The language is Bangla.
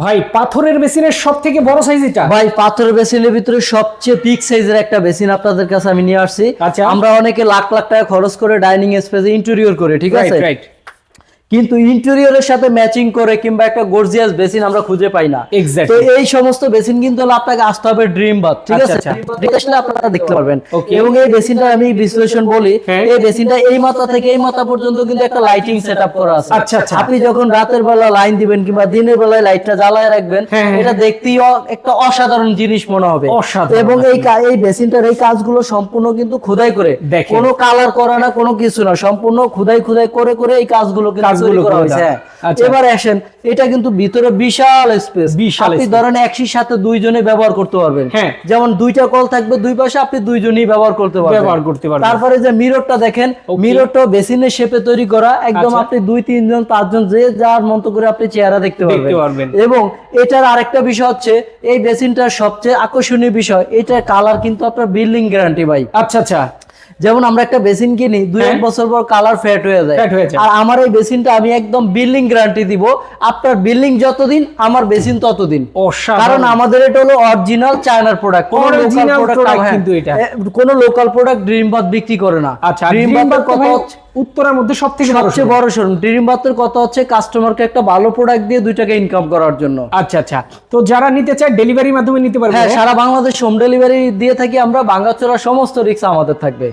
ভাই পাথরের বেসিনের সব থেকে বড় সাইজ এটা? ভাই পাথরের বেসিনের ভিতরে সবচেয়ে পিক সাইজের একটা বেসিন আপনাদের কাছে আমি নিয়ে আসছি। আচ্ছা। আমরা অনেকে লাখ লাখ টাকা খরচ করে ডাইনিং স্পেসে ইন্টেরিয়র করে ঠিক আছে? রাইট কিন্তু ইন্টেরিয়রের সাথে ম্যাচিং করে কিংবা একটা গর্জিয়াস বেসিন আমরা খুঁজে পাই না তো এই সমস্ত বেসিন কিন্তু আপনাকে আসতে হবে ড্রিম বাথ ঠিক আচ্ছা, আছে আচ্ছা। আসলে আপনারা দেখতে পারবেন এবং এই বেসিনটা আমি বিশ্লেষণ বলি হ্যাঁ। এই বেসিনটা এই মাথা থেকে এই মাথা পর্যন্ত কিন্তু একটা লাইটিং সেটআপ করা আছে আচ্ছা, আচ্ছা। আপনি যখন রাতের বেলা লাইন দিবেন কিংবা দিনের বেলায় লাইটটা জ্বালায় রাখবেন হ্যাঁ, হ্যাঁ। এটা দেখতেই একটা অসাধারণ জিনিস মনে হবে এবং এই এই বেসিনটার এই কাজগুলো সম্পূর্ণ কিন্তু খোদাই করে। কোনো কালার করা না কোনো কিছু না সম্পূর্ণ খোদাই খোদাই করে করে এই কাজগুলো করা হয়েছে। হ্যাঁ। আচ্ছা। এবার আসেন এটা কিন্তু ভিতরে বিশাল স্পেস বিশাল আপনি ধরেন একই সাথে দুইজনে ব্যবহার করতে পারবেন হ্যাঁ। যেমন দুইটা কল থাকবে দুই পাশে আপনি দুইজনই ব্যবহার করতে পারবেন ব্যবহার করতে পারবেন। তারপরে যে মিররটা দেখেন মিররটা বেসিনের শেপে তৈরি করা একদম আচ্ছা। আপনি দুই তিনজন পাঁচজন যে যার মতো করে আপনি চেহারা দেখতে পারবেন। এবং এটার আরেকটা বিষয় হচ্ছে এই বেসিনটার সবচেয়ে আকর্ষণীয় বিষয় এটার কালার কিন্তু আপনার বিল্ডিং গ্যারান্টি ভাই আচ্ছা আচ্ছা যেমন আমরা একটা বেসিন কিনি দুই এক হ্যাঁ। বছর পর কালার ফেট হয়ে যায়। হয়ে। আর আমার এই বেসিনটা আমি একদম বিল্ডিং গ্যারান্টি দিব আপনার বিল্ডিং যতদিন আমার বেসিন ততদিন। কারণ আমাদের এটা হলো অরিজিনাল চায়নার প্রোডাক্ট কোন লোকাল প্রোডাক্ট কিন্তু এটা। কোন লোকাল প্রোডাক্ট ড্রিম বাথ বিক্রি করে না। আচ্ছা ড্রিম ড্রিম বাথের বাথ কথা ভাই হচ্ছে উত্তরের মধ্যে সব থেকে বড় সবচেয়ে বড় শোরুম ড্রিম বাথের কথা হচ্ছে কাস্টমারকে একটা ভালো প্রোডাক্ট দিয়ে দুই টাকা ইনকাম করার জন্য। আচ্ছা আচ্ছা। তো যারা নিতে চায় ডেলিভারির মাধ্যমে নিতে পারবে হ্যাঁ সারা বাংলাদেশ হোম ডেলিভারি দিয়ে থাকি আমরা ভাঙ্গাচোরা সমস্ত রিক্স আমাদের থাকবে।